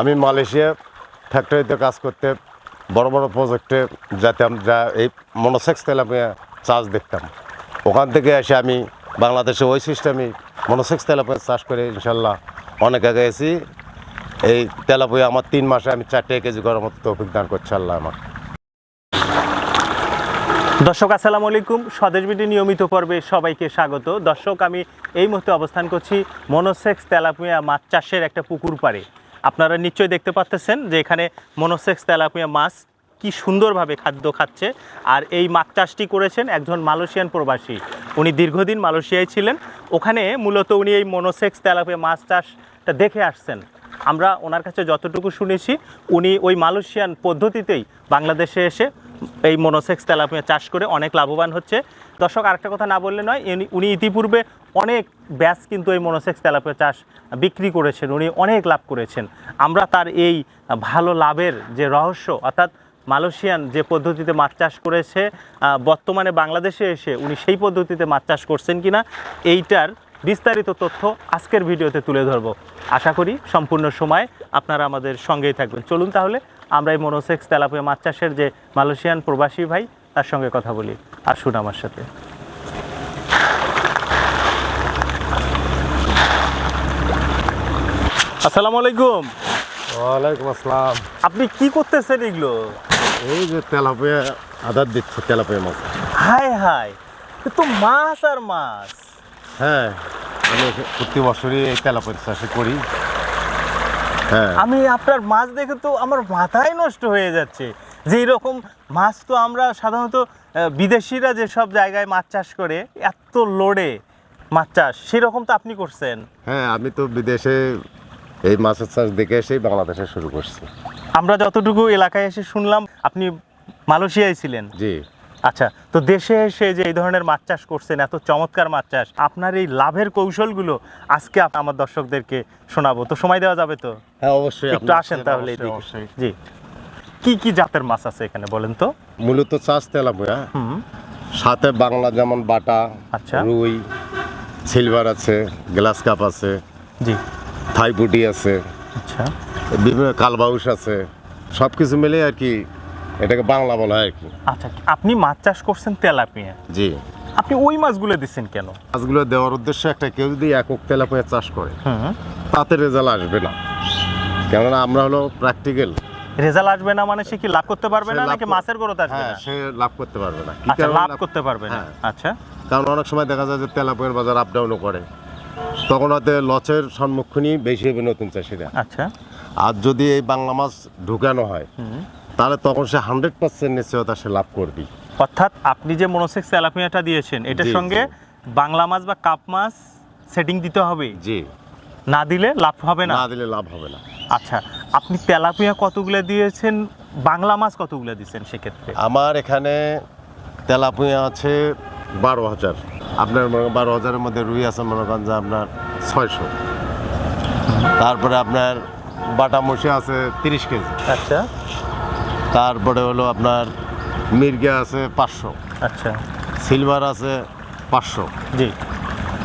আমি মালয়েশিয়া ফ্যাক্টরিতে কাজ করতে বড় বড় প্রজেক্টে যেতাম, যা এই মনোসেক্স তেলাপিয়া চাষ দেখতাম। ওখান থেকে এসে আমি বাংলাদেশে ওই সিস্টেমে মনোসেক্স তেলাপিয়া চাষ করে ইনশাল্লাহ অনেক আগে এসেছি। এই তেলাপিয়া আমার তিন মাসে আমি চারটে কেজি করার মতো তৌফিক দান করছে আল্লাহ আমার। দর্শক, আসসালামু আলাইকুম। স্বদেশ বিডি নিয়মিত পর্বে সবাইকে স্বাগত। দর্শক, আমি এই মুহূর্তে অবস্থান করছি মনোসেক্স তেলাপুয়া মাছ চাষের একটা পুকুর পাড়ে। আপনারা নিশ্চয়ই দেখতে পাচ্তেছেন যে এখানে মনোসেক্স তেলাপুয়া মাছ কি সুন্দরভাবে খাদ্য খাচ্ছে। আর এই মাছ চাষটি করেছেন একজন মালয়েশিয়ান প্রবাসী। উনি দীর্ঘদিন মালয়েশিয়ায় ছিলেন। ওখানে মূলত উনি এই মনোসেক্স তেলাপুয়া মাছ চাষটা দেখে আসছেন। আমরা ওনার কাছে যতটুকু শুনেছি, উনি ওই মালয়েশিয়ান পদ্ধতিতেই বাংলাদেশে এসে এই মনোসেক্স তেলাপিয়া চাষ করে অনেক লাভবান হচ্ছে। দর্শক, আরেকটা কথা না বললে নয় উনি ইতিপূর্বে অনেক ব্যাস কিন্তু এই মনোসেক্স তেলাপিয়া চাষ বিক্রি করেছেন, উনি অনেক লাভ করেছেন। আমরা তার এই ভালো লাভের যে রহস্য, অর্থাৎ মালয়েশিয়ান যে পদ্ধতিতে মাছ চাষ করেছে বর্তমানে বাংলাদেশে এসে উনি সেই পদ্ধতিতে মাছ চাষ করছেন কিনা, এইটার বিস্তারিত তথ্য আজকের ভিডিওতে তুলে ধরব। আশা করি সম্পূর্ণ সময় আপনারা আমাদের সঙ্গেই থাকবেন। চলুন তাহলে আমরা এই মনোসেক্স তেলাপিয়া মাছ চাষের যে মালয়েশিয়ান প্রবাসী ভাই তার সঙ্গে কথা বলি। আসুন আমার সাথে। আসসালামু আলাইকুম। ওয়ালাইকুম আসসালাম। আপনি কি করতেছেন এগুলো? এই যে তেলাপিয়া আদার দিচ্ছে তেলাপিয়া মাছ। হাই হাই তো মাছ আর মাছ। হ্যাঁ। আমি প্রতি বছরই এই তেলাপিয়া চাষে করি। হ্যাঁ। আমি আপনার মাছ দেখে তো আমার মাথায় নষ্ট হয়ে যাচ্ছে। যে এরকম মাছ তো আমরা সাধারণত বিদেশিরা যেসব জায়গায় মাছ চাষ করে এত লোডে মাছ চাষ সেরকম তো আপনি করছেন। হ্যাঁ আমি তো বিদেশে এই মাছের চাষ দেখে এসেই বাংলাদেশে শুরু করছি। আমরা যতটুকু এলাকায় এসে শুনলাম আপনি মালয়েশিয়ায় ছিলেন। জি। আচ্ছা তো দেশে এসে যে এই ধরনের মাছ চাষ করছেন এত চমৎকার মাছ চাষ আপনার এই লাভের কৌশলগুলো আজকে আমার দর্শকদেরকে শোনাবো। তো সময় দেওয়া যাবে তো? হ্যাঁ অবশ্যই একটু আসেন তাহলে। জি। কি কি জাতের মাছ আছে এখানে বলেন তো? মূলত চাষ তেলাপিয়া। হুম। সাথে বাংলা যেমন বাটা আচ্ছা। রুই সিলভার আছে গ্লাস কাপ আছে জি। থাইপুটি আছে আচ্ছা। বিভিন্ন কালবাউস আছে সব কিছু মিলে আর কি এটাকে বাংলা বলা হয় আচ্ছা আপনি মাছ চাষ করছেন তেলাপিয়া? জি। আপনি ওই মাছগুলো দিচ্ছেন কেন? মাছগুলো দেওয়ার উদ্দেশ্য একটা কেউ যদি একক তেলাপিয়া চাষ করে তাতে রেজাল্ট আসবে না। কেননা আমরা হলো প্র্যাকটিক্যাল রেজাল্ট আসবে না মানে সে কি লাভ করতে পারবে না নাকি মাছের গ্রোথ আসবে হ্যাঁ না? সে লাভ করতে পারবে না। আচ্ছা লাভ করতে পারবে না। হ্যাঁ। আচ্ছা। কারণ অনেক সময় দেখা যায় যে তেলাপিয়ার বাজার আপ ডাউনও করে। তখন হয়তো লসের সম্মুখীনই বেশি হবে নতুন চাষিরা। আচ্ছা। আর যদি এই বাংলা মাছ ঢুকানো হয়। তাহলে তখন সে হান্ড্রেড পার্সেন্ট নিশ্চয়তা সে লাভ করবি অর্থাৎ আপনি যে মনোসেক্স তেলাপিয়াটা দিয়েছেন এটার সঙ্গে বাংলা মাছ বা কাপ মাছ সেটিং দিতে হবে? জি। না দিলে লাভ হবে না? না দিলে লাভ হবে না। আচ্ছা আপনি তেলাপিয়া কতগুলো দিয়েছেন? বাংলা মাছ কতগুলো দিয়েছেন সেক্ষেত্রে? আমার এখানে তেলাপুয়া আছে বারো হাজার। আপনার বারো হাজারের মধ্যে রুই আছে মনে করেন যে আপনার ছয়শো। তারপরে আপনার বাটা মশি আছে তিরিশ কেজি। আচ্ছা। তারপরে হলো আপনার মির্গা আছে পাঁচশো। আচ্ছা। সিলভার আছে পাঁচশো। জি।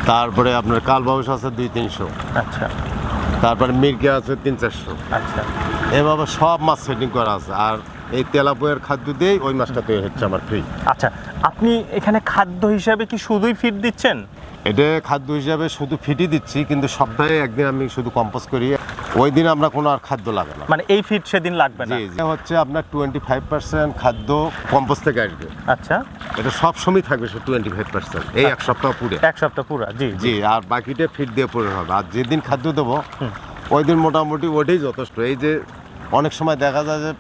তারপরে আপনার কালবাউস আছে দুই তিনশো। আচ্ছা। তারপরে মির্গা আছে তিন চারশো। আচ্ছা। এভাবে সব মাছ সেটিং করা আছে। আর এই তেলাপুয়ের খাদ্য দিয়েই ওই মাছটা তৈরি হচ্ছে আমার ফ্রি আচ্ছা আপনি এখানে খাদ্য হিসাবে কি শুধুই ফিট দিচ্ছেন? এটা খাদ্য হিসাবে শুধু ফিটি দিচ্ছি কিন্তু সপ্তাহে একদিন আমি শুধু কম্পোজ করি। ওই দিন আমরা কোনো আর খাদ্য লাগে না। মানে এই ফিড সেদিন লাগবে না। হচ্ছে আপনার টোয়েন্টি ফাইভ পার্সেন্ট খাদ্য কম্পোজ থেকে আসবে। আচ্ছা। এটা সব সময় থাকবে সে টোয়েন্টি ফাইভ পার্সেন্ট এই এক সপ্তাহ পুরে এক সপ্তাহ পুরা জি জি। আর বাকিটা ফিট দিয়ে পূরণ হবে। আর যেদিন খাদ্য দেবো ওই দিন মোটামুটি ওইটাই যথেষ্ট। এই যে অনেক সময় দেখা যায় যে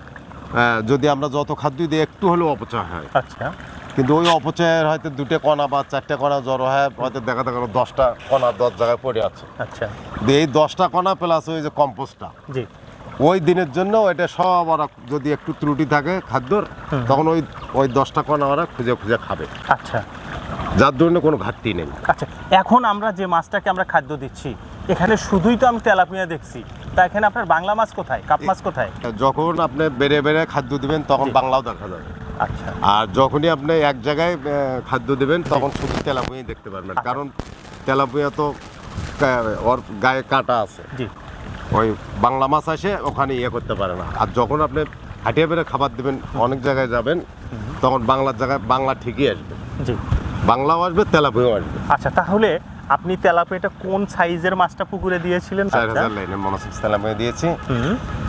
যদি আমরা যত খাদ্য দিই একটু হলেও অপচয় হয়। আচ্ছা। কিন্তু ওই অপচয়ের হয়তো দুটো কণা বা চারটে কণা জড়ো হয় হয়তো দেখা দেখা গেলো দশটা কণা দশ জায়গায় পড়ে আছে। আচ্ছা। এই দশটা কণা প্লাস ওই যে কম্পোস্টটা জি। ওই দিনের জন্য ওইটা সব ওরা যদি একটু ত্রুটি থাকে খাদ্যর তখন ওই ওই দশটা কণা ওরা খুঁজে খুঁজে খাবে। আচ্ছা। যার জন্য কোনো ঘাটতি নেই। আচ্ছা এখন আমরা যে মাছটাকে আমরা খাদ্য দিচ্ছি এখানে শুধুই তো আমি তেলাপিয়া দেখছি তা এখানে আপনার বাংলা মাছ কোথায়? কাপ মাছ কোথায়? যখন আপনি বেড়ে বেড়ে খাদ্য দিবেন তখন বাংলাও দেখা যাবে। আর যখনই আপনি এক জায়গায় খাদ্য দেবেন তখন শুধু তেলাপুয়াই দেখতে পারবেন। আচ্ছা। কারণ তেলাপুয়া তো ওর গায়ে কাটা আছে। ওই বাংলা মাছ আসে ওখানে ইয়ে করতে পারে না। আর যখন আপনি হাটিয়ে বেড়ে খাবার দেবেন অনেক জায়গায় যাবেন তখন বাংলার জায়গায় বাংলা ঠিকই আসবে। বাংলাও আসবে তেলাপিও আসবে। আচ্ছা তাহলে আপনি তেলাপিয়াটা কোন সাইজের মাছটা পুকুরে দিয়েছিলেন? চার আচ্ছা। হাজার লাইনে মনোসিক্স তেলাপিয়া দিয়েছি।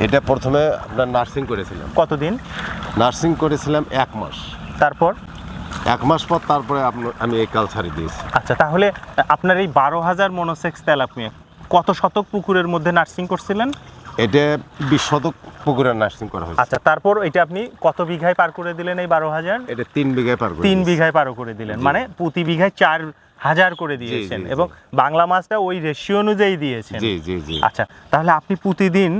এটা প্রথমে আপনার নার্সিং করেছিলাম। কতদিন? নার্সিং করেছিলাম এক মাস। তারপর? এক মাস পর তারপরে আমি এই কালচারে দিয়েছি। আচ্ছা তাহলে আপনার এই বারো হাজার মনোসেক্স তেলাপিয়া কত শতক পুকুরের মধ্যে নার্সিং করছিলেন? এটা বিশ শতক পুকুরে নার্সিং করা হয়েছে। আচ্ছা তারপর এটা আপনি কত বিঘায় পার করে দিলেন এই বারো হাজার? এটা তিন বিঘায় পার তিন বিঘায় পারো করে দিলেন। মানে প্রতি বিঘায় চার হাজার করে দিয়েছেন। এবং বাংলা মাছটা ওই রেশিও অনুযায়ী দিয়েছেন। জি জি জি। আচ্ছা তাহলে আপনি প্রতিদিন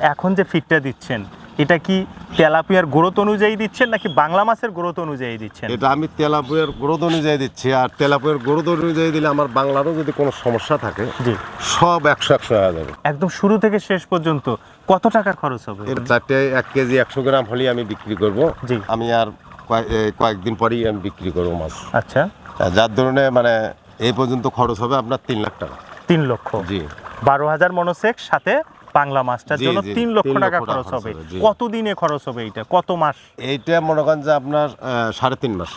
এখন যে ফিডটা দিচ্ছেন এটা কি তেলাপিয়ার গ্রোথ অনুযায়ী দিচ্ছেন নাকি বাংলা মাছের গ্রোথ অনুযায়ী দিচ্ছেন? এটা আমি তেলাপুয়ের গ্রোথ অনুযায়ী দিচ্ছি আর তেলাপুয়ের গ্রোথ অনুযায়ী দিলে আমার বাংলারও যদি কোনো সমস্যা থাকে জি। সব একশো একশো হয়ে যাবে। একদম শুরু থেকে শেষ পর্যন্ত কত টাকা খরচ হবে এর চারটে এক কেজি একশো গ্রাম হলেই আমি বিক্রি করব। জি। আমি আর কয়েক- কয়েকদিন পরেই আমি বিক্রি করব মাছ। আচ্ছা। যার ধরনে মানে এই পর্যন্ত খরচ হবে আপনার তিন লাখ টাকা। তিন লক্ষ। জি। বারো হাজার মনোসেক সাথে বাংলা মাছটার জন্য তিন লক্ষ টাকা খরচ হবে। হবে, জি। কত দিনে খরচ হবে এটা কত মাস? এইটা মনে করেন যে আপনার সাড়ে তিন মাস।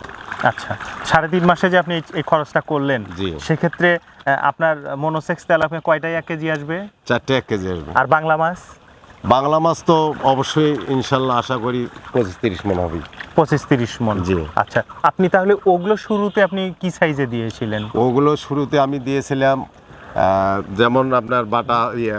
আচ্ছা সাড়ে তিন মাসে যে আপনি এই- খরচটা করলেন। সেক্ষেত্রে আপনার মনোসেক্স তেলাপে কয়টাই এক কেজি আসবে? চারটে এক কেজি আসবে। আর বাংলা মাছ? বাংলা মাছ তো অবশ্যই ইনশাল্লাহ আশা করি পঁচিশ তিরিশ মন হবে পঁচিশ তিরিশ মন। জি। আচ্ছা আপনি তাহলে ওগুলো শুরুতে আপনি কি সাইজে দিয়েছিলেন? ওগুলো শুরুতে আমি দিয়েছিলাম যেমন আপনার বাটা ইয়ে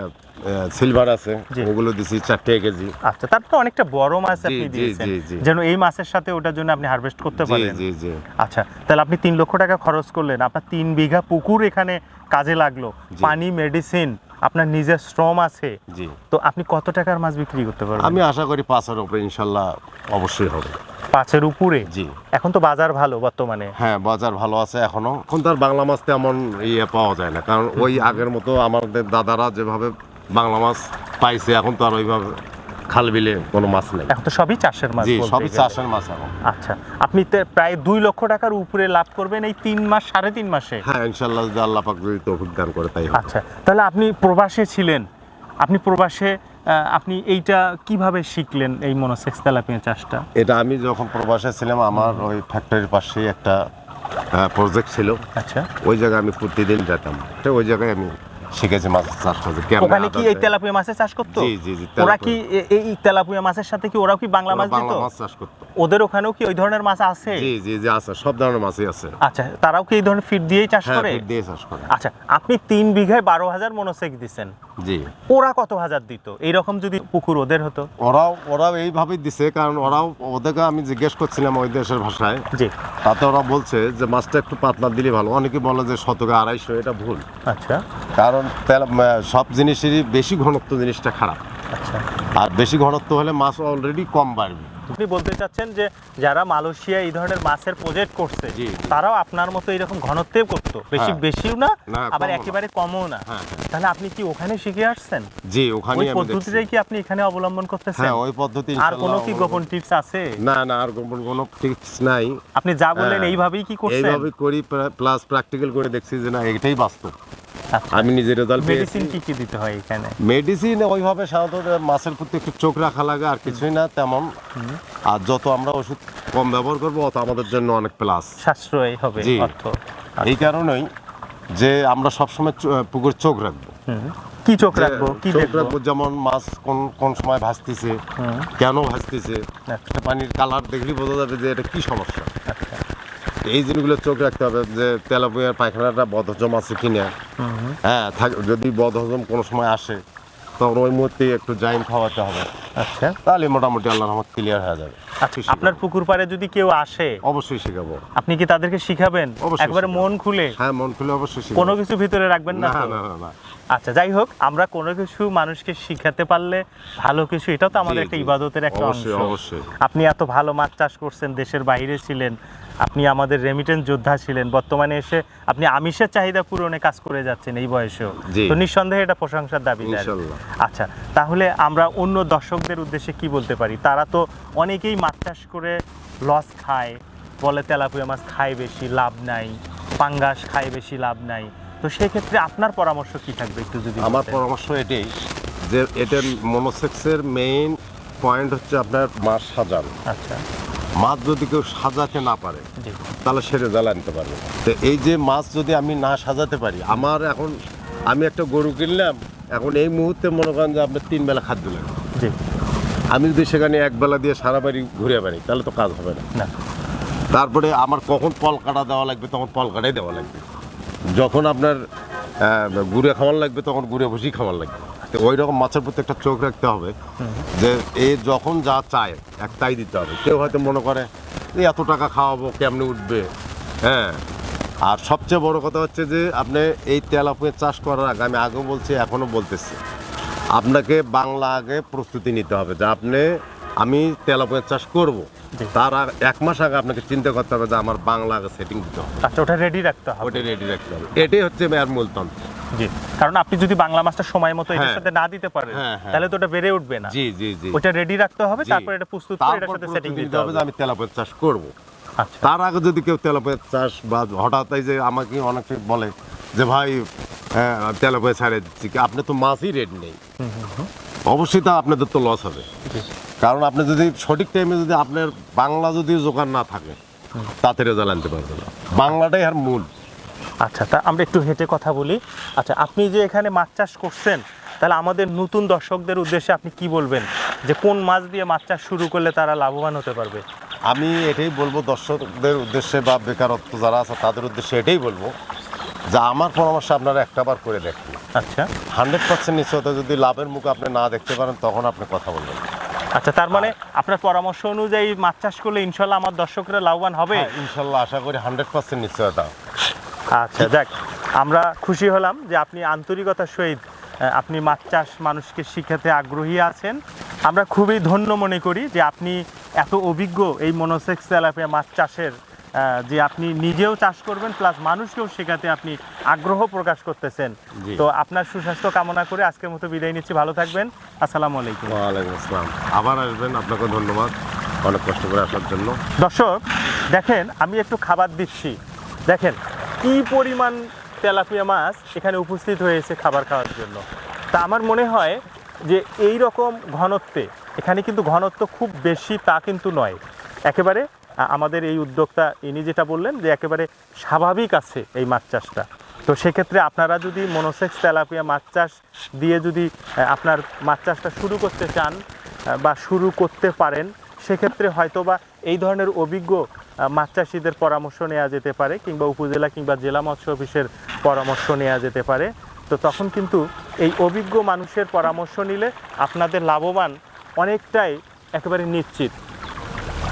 সিলভার আছে। ওগুলো দিছি চারটে কেজি। আচ্ছা তার তো অনেকটা বড় মাছ আপনি দিয়েছেন। যেন এই মাছের সাথে ওটার জন্য আপনি হারভেস্ট করতে পারেন। জি জি। আচ্ছা তাহলে আপনি তিন লক্ষ টাকা খরচ করলেন। আপনার তিন বিঘা পুকুর এখানে কাজে লাগল। পানি মেডিসিন আপনার নিজের শ্রম আছে জি। তো আপনি কত টাকার মাছ বিক্রি করতে পারবেন? আমি আশা করি পাঁচের উপরে ইনশাল্লাহ অবশ্যই হবে। পাঁচের উপরে? জি। এখন তো বাজার ভালো বর্তমানে। হ্যাঁ বাজার ভালো আছে এখনও। এখন তো আর বাংলা মাছ তেমন ইয়ে পাওয়া যায় না। কারণ ওই আগের মতো আমাদের দাদারা যেভাবে বাংলা মাছ পাইছে এখন তো আর ওইভাবে খাল বিলে কোনো মাছ নেই। এখন তো সবই চাষের মাছ জি সবই চাষের মাছ এখন। আচ্ছা আপনি তো প্রায় দুই লক্ষ টাকার উপরে লাভ করবেন এই তিন মাস সাড়ে তিন মাসে? হ্যাঁ ইনশাল্লাহ যদি আল্লাহ পাক যদি তৌফিক দান করে তাই। আচ্ছা তাহলে আপনি প্রবাসে ছিলেন। আপনি প্রবাসে আপনি এইটা কীভাবে শিখলেন এই মনোসেক্স তেলাপিয়া চাষটা? এটা আমি যখন প্রবাসে ছিলাম আমার ওই ফ্যাক্টরির পাশেই একটা প্রজেক্ট ছিল। আচ্ছা। ওই জায়গায় আমি প্রতিদিন যেতাম। তো ওই জায়গায় আমি শিখেছি মাছ চাষ করতে। ওখানে কি এই। তেলাপিয়া মাছের চাষ করতো? জি, জি, জি, ওরা কি এই তেলাপিয়া মাছের সাথে কি ওরাও কি বাংলা মাছ দিত? মাছ চাষ করতো। ওদের ওখানেও কি ওই ধরনের মাছ আছে? জি জি জি আছে সব ধরনের মাছই আছে। আচ্ছা তারাও কি এই ধরনের ফিড দিয়েই চাষ হ্যাঁ করে? ফিড দিয়ে চাষ করে। আচ্ছা আপনি তিন বিঘায় বারো হাজার মনোসেক দিচ্ছেন জি। ওরা কত হাজার দিত? এইরকম যদি পুকুর ওদের হতো? ওরাও ওরাও এইভাবেই দিছে কারণ ওরাও ওদেরকে আমি জিজ্ঞেস করছিলাম ওই দেশের ভাষায়। জি। তাতে ওরা বলছে যে মাছটা একটু পাতলা দিলে ভালো। অনেকে বলে যে শতকে আড়াইশো এটা ভুল। আচ্ছা। কারণ তেল সব জিনিসেরই বেশি ঘনত্ব জিনিসটা খারাপ। আচ্ছা। আর বেশি ঘনত্ব হলে মাছ অলরেডি কম বাড়বে। আপনি বলতে চাচ্ছেন যে যারা মালয়েশিয়া এই ধরনের মাছের প্রজেক্ট করছে। তারাও আপনার মতো এরকম ঘনত্বে করতো। বেশি হ্যাঁ। বেশিও না আবার একেবারে কমও না। হ্যাঁ, হ্যাঁ। তাহলে আপনি কি ওখানে শিখে আসছেন? জি ওই আমি দেখছি। পদ্ধতিটাই কি আপনি এখানে অবলম্বন করতেছেন? হ্যাঁ ওই পদ্ধতি আর কোনো কি গোপন টিপস আছে? না না আর গোপন কোনো টিপস নাই। আপনি যা বললেন। এইভাবেই কি করছেন? এইভাবে করি প্লাস প্র্যাকটিক্যাল করে দেখছি যে না এটাই বাস্তব। আমি নিজে রেজাল্ট মেডিসিন কি কি দিতে হয় এখানে? মেডিসিন ওইভাবে সাধারণত মাছের প্রতি একটু চোখ রাখা লাগে আর কিছুই না তেমন। আর যত আমরা ওষুধ কম ব্যবহার করব অত আমাদের জন্য অনেক প্লাস সাশ্রয় হবে। অর্থ। এই কারণেই যে আমরা সবসময় পুকুর চোখ রাখব। কি চোখ রাখব? কি চোখ রাখব যেমন মাছ কোন কোন সময় ভাসতেছে কেন ভাসতেছে আচ্ছা। পানির কালার দেখলেই বোঝা যাবে যে এটা কি সমস্যা। এই জিনিসগুলো চোখ রাখতে হবে যে তেলাপুয়ার পায়খানাটা বদহজম আছে কিনা। হ্যাঁ থাক যদি বদহজম কোনো সময় আসে তখন ওই মুহূর্তে একটু জাইম খাওয়াতে হবে। আচ্ছা। তাহলে মোটামুটি আল্লাহ রহমত ক্লিয়ার হয়ে যাবে। আচ্ছা আপনার পুকুর পাড়ে যদি কেউ আসে অবশ্যই শেখাবো। আপনি কি তাদেরকে শিখাবেন? একবারে মন খুলে? হ্যাঁ মন খুলে অবশ্যই কোনো কিছু ভিতরে রাখবেন না না না না। আচ্ছা যাই হোক আমরা কোনো কিছু মানুষকে শিখাতে পারলে ভালো কিছু এটাও তো আমাদের একটা ইবাদতের একটা অংশ। আপনি এত ভালো মাছ চাষ করছেন দেশের বাইরে ছিলেন আপনি আমাদের রেমিটেন্স যোদ্ধা ছিলেন বর্তমানে এসে আপনি আমিষের চাহিদা পূরণে কাজ করে যাচ্ছেন এই বয়সেও। তো নিঃসন্দেহে এটা প্রশংসার দাবি। আচ্ছা তাহলে আমরা অন্য দর্শকদের উদ্দেশ্যে কি বলতে পারি? তারা তো অনেকেই মাছ চাষ করে লস খায় বলে তেলাপুয়া মাছ খায় বেশি লাভ নাই পাঙ্গাস খায় বেশি লাভ নাই। তো সেক্ষেত্রে আপনার পরামর্শ কি থাকবে একটু যদি আমার পরামর্শ এটাই যে এটার মনোসেক্সের মেইন পয়েন্ট হচ্ছে আপনার মাছ সাজানো। আচ্ছা। মাছ যদি কেউ সাজাতে না পারে তাহলে সে রেজাল্ট আনতে পারবে তো এই যে মাছ যদি আমি না সাজাতে পারি আমার এখন আমি একটা গরু কিনলাম এখন এই মুহূর্তে মনে করেন যে আপনার তিন বেলা খাদ্য লাগবে আমি যদি সেখানে এক বেলা দিয়ে সারা বাড়ি ঘুরে বেড়াই তাহলে তো কাজ হবে না। না। তারপরে আমার কখন পল কাটা দেওয়া লাগবে তখন পল কাটাই দেওয়া লাগবে। যখন আপনার গুড়ে খাওয়ার লাগবে, তখন গুড়ে বসেই খাওয়ার লাগবে। তো ওই রকম মাছের প্রতি একটা চোখ রাখতে হবে যে এ যখন যা চায়, এক তাই দিতে হবে। কেউ হয়তো মনে করে যে এত টাকা খাওয়াবো, কেমনে উঠবে? হ্যাঁ। আর সবচেয়ে বড় কথা হচ্ছে যে, আপনি এই তেলাপুয়ের চাষ করার আগে, আমি আগেও বলছি, এখনও বলতেছি। আপনাকে বাংলা আগে প্রস্তুতি নিতে হবে যে, আপনি আমি তেলাপুয়ের চাষ করব। তার এক মাস আগে আপনাকে চিন্তা করতে হবে যে আমার বাংলা আগে সেটিং দিতে হবে। আচ্ছা ওটা রেডি রাখতে হবে। ওটা রেডি রাখতে হবে। এটাই হচ্ছে মেয়ার মূলতন্ত্র জি কারণ আপনি যদি বাংলা মাছটা সময় মতো এটার হ্যাঁ। সাথে না দিতে পারেন হ্যাঁ, হ্যাঁ। তাহলে তো ওটা বেড়ে উঠবে না। জি জি জি। ওটা রেডি রাখতে হবে তারপর এটা প্রস্তুত করে এটার সাথে সেটিং দিতে হবে আমি তেলাপুয়ের চাষ করব। আচ্ছা। তার আগে যদি কেউ তেলাপুয়ের চাষ বা হঠাৎ যে আমাকে অনেকে বলে যে ভাই তেলাপুয়ে ছাড়ে দিচ্ছি। আপনি তো মাছই রেট নেই। অবশ্যই তা আপনাদের তো লস হবে। কারণ আপনি যদি সঠিক টাইমে যদি আপনার বাংলা যদি জোগান না থাকে তাতে রেজাল্ট আনতে পারবে না। বাংলাটাই আর মূল। আচ্ছা তা আমরা একটু হেঁটে কথা বলি। আচ্ছা আপনি যে এখানে মাছ চাষ করছেন তাহলে আমাদের নতুন দর্শকদের উদ্দেশ্যে আপনি কি বলবেন? যে কোন মাছ দিয়ে মাছ চাষ শুরু করলে তারা লাভবান হতে পারবে? আমি এটাই বলব দর্শকদের উদ্দেশ্যে বা বেকারত্ব যারা আছে তাদের উদ্দেশ্যে এটাই বলব যে আমার পরামর্শ আপনারা একটাবার করে দেখুন। আচ্ছা। হান্ড্রেড পার্সেন্ট নিশ্চয়তা যদি লাভের মুখ আপনি না দেখতে পারেন তখন আপনি কথা বলবেন আচ্ছা তার মানে আপনার পরামর্শ অনুযায়ী মাছ চাষ করলে ইনশাল্লাহ আমার দর্শকরা লাভবান হবে? হ্যাঁ, ইনশাল্লাহ আশা করি হান্ড্রেড পার্সেন্ট নিশ্চয়তা। আচ্ছা দেখ আমরা খুশি হলাম যে আপনি আন্তরিকতার সহিত আপনি মাছ চাষ মানুষকে শিখাতে আগ্রহী আছেন। আমরা খুবই ধন্য মনে করি যে আপনি এত অভিজ্ঞ এই মনোসেক্স তেলাপিয়া মাছ চাষের যে আপনি নিজেও চাষ করবেন প্লাস মানুষকেও শেখাতে আপনি আগ্রহ প্রকাশ করতেছেন। তো আপনার সুস্বাস্থ্য কামনা করে আজকের মতো বিদায় নিচ্ছি। ভালো থাকবেন। আসসালামু আলাইকুম। ওয়ালাইকুম আসসালাম। আবার আসবেন। আপনাকে ধন্যবাদ অনেক কষ্ট করে আসার জন্য। দর্শক দেখেন আমি একটু খাবার দিচ্ছি। দেখেন কি পরিমাণ তেলাপিয়া মাছ এখানে উপস্থিত হয়েছে খাবার খাওয়ার জন্য। তা আমার মনে হয় যে এই রকম ঘনত্বে এখানে কিন্তু ঘনত্ব খুব বেশি তা কিন্তু নয়। একেবারে আমাদের এই উদ্যোক্তা ইনি যেটা বললেন যে একেবারে স্বাভাবিক আছে এই মাছ চাষটা। তো সেক্ষেত্রে আপনারা যদি মনোসেক্স তেলাপিয়া মাছ চাষ দিয়ে যদি আপনার মাছ চাষটা শুরু করতে চান বা শুরু করতে পারেন, সেক্ষেত্রে হয়তো বা এই ধরনের অভিজ্ঞ মাছ চাষিদের পরামর্শ নেওয়া যেতে পারে, কিংবা উপজেলা কিংবা জেলা মৎস্য অফিসের পরামর্শ নেওয়া যেতে পারে। তো তখন কিন্তু এই অভিজ্ঞ মানুষের পরামর্শ নিলে আপনাদের লাভবান অনেকটাই একেবারে নিশ্চিত।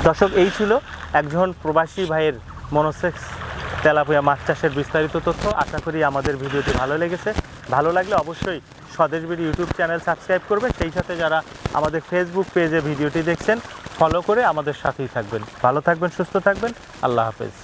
দর্শক, এই ছিল একজন প্রবাসী ভাইয়ের মনোসেক্স তেলাপুয়া মাছ চাষের বিস্তারিত তথ্য। আশা করি আমাদের ভিডিওটি ভালো লেগেছে। ভালো লাগলে অবশ্যই স্বদেশ বিডি ইউটিউব চ্যানেল সাবস্ক্রাইব করবেন সেই সাথে যারা আমাদের ফেসবুক পেজে ভিডিওটি দেখছেন ফলো করে আমাদের সাথেই থাকবেন। ভালো থাকবেন, সুস্থ থাকবেন। আল্লাহ হাফেজ।